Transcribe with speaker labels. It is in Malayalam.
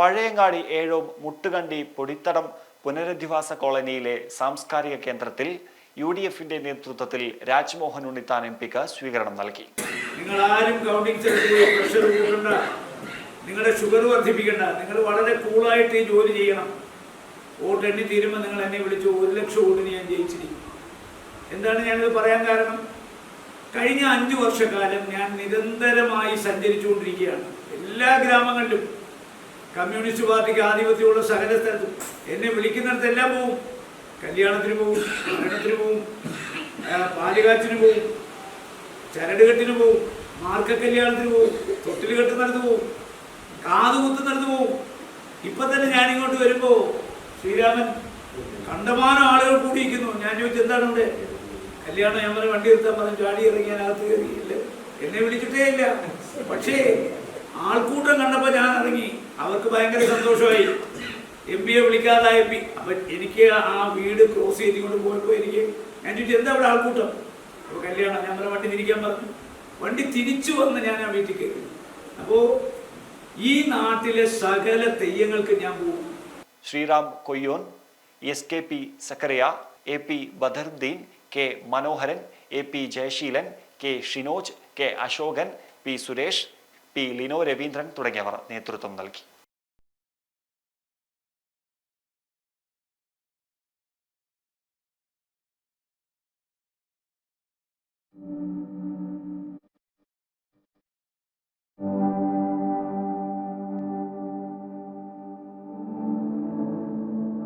Speaker 1: പഴയങ്ങാടി ഏഴോം മുട്ടുകണ്ടി പൊടിത്തടം പുനരധിവാസ കോളനിയിലെ സാംസ്കാരിക കേന്ദ്രത്തിൽ യു ഡി എഫിന്റെ നേതൃത്വത്തിൽ രാജ്മോഹൻ ഉണ്ണിത്താൻ എം പിക്ക് സ്വീകരണം നൽകി.
Speaker 2: നിങ്ങൾ ആരും കൗണ്ടിങ് പ്രഷർ കൂട്ടണ്ട. നിങ്ങളുടെ ഷുഗർ വർദ്ധിപ്പിക്കണ്ട. നിങ്ങൾ വളരെ കൂളായിട്ട് ഈ ജോലി ചെയ്യണം. വോട്ട് എണ്ണി തീരുമ്പോൾ നിങ്ങൾ എന്നെ വിളിച്ചു ഒരു ലക്ഷം വോട്ടിന് ഞാൻ ജയിച്ചിരിക്കും. എന്താണ് ഞാനിത് പറയാൻ കാരണം? കഴിഞ്ഞ അഞ്ചു വർഷക്കാലം ഞാൻ നിരന്തരമായി സഞ്ചരിച്ചുകൊണ്ടിരിക്കുകയാണ്. എല്ലാ ഗ്രാമങ്ങളിലും കമ്മ്യൂണിസ്റ്റ് പാർട്ടിക്ക് ആധിപത്യമുള്ള സകല സ്ഥലത്തും എന്നെ വിളിക്കുന്നിടത്തെല്ലാം പോവും. കല്യാണത്തിന് പോവും മരണത്തിന് പോവും പാലുകാച്ചിന് പോവും ചരടുകെട്ടിന് പോവും മാർക്ക കല്യാണത്തിന് പോവും തൊട്ടിൽ കെട്ടുന്നിടത്ത് പോവും കാതുകുത്ത് നടന്നു പോവും. ഇപ്പൊ തന്നെ ഞാനിങ്ങോട്ട് വരുമ്പോ ശ്രീരാമൻ കണ്ടമാനം ആളുകൾ കൂടിയിരിക്കുന്നു. ഞാൻ ചോദിച്ചു എന്താണ് ഇവിടെ കല്യാണം ഞാൻ പറഞ്ഞ വണ്ടി എടുത്താൽ പറഞ്ഞു ചാടി ഇറങ്ങി ഞാൻ അകത്ത് കയറി. ഇല്ല എന്നെ വിളിച്ചിട്ടേ ഇല്ല. പക്ഷേ ആൾക്കൂട്ടം കണ്ടപ്പോൾ ഞാൻ ഇറങ്ങി. അവർക്ക് ഭയങ്കര സന്തോഷമായി. എം പിയെ വിളിക്കാതായ എം പി അപ്പം എനിക്ക് ആ വീട് ക്രോസ് ചെയ്തുകൊണ്ട് പോയപ്പോൾ എനിക്ക് ഞാൻ ചോദിച്ചു എന്താ അവിടെ ആൾക്കൂട്ടം? അപ്പോൾ കല്യാണം ഞാൻ പറഞ്ഞ വണ്ടി തിരിക്കാൻ പറഞ്ഞു. വണ്ടി തിരിച്ചു വന്ന് ഞാൻ ആ വീട്ടിൽ കയറി. അപ്പോൾ ഈ നാട്ടിലെ സകല തെയ്യങ്ങൾക്ക് ഞാൻ പോകും.
Speaker 1: Sreeram Koyyon S K P Sakkariya A P Badaruddin K Manoharan A P Jayaseelan K Shinoj K Ashokan P Suresh P Lino Raveendran തുടങ്ങിയവർ നേതൃത്വം നൽകി.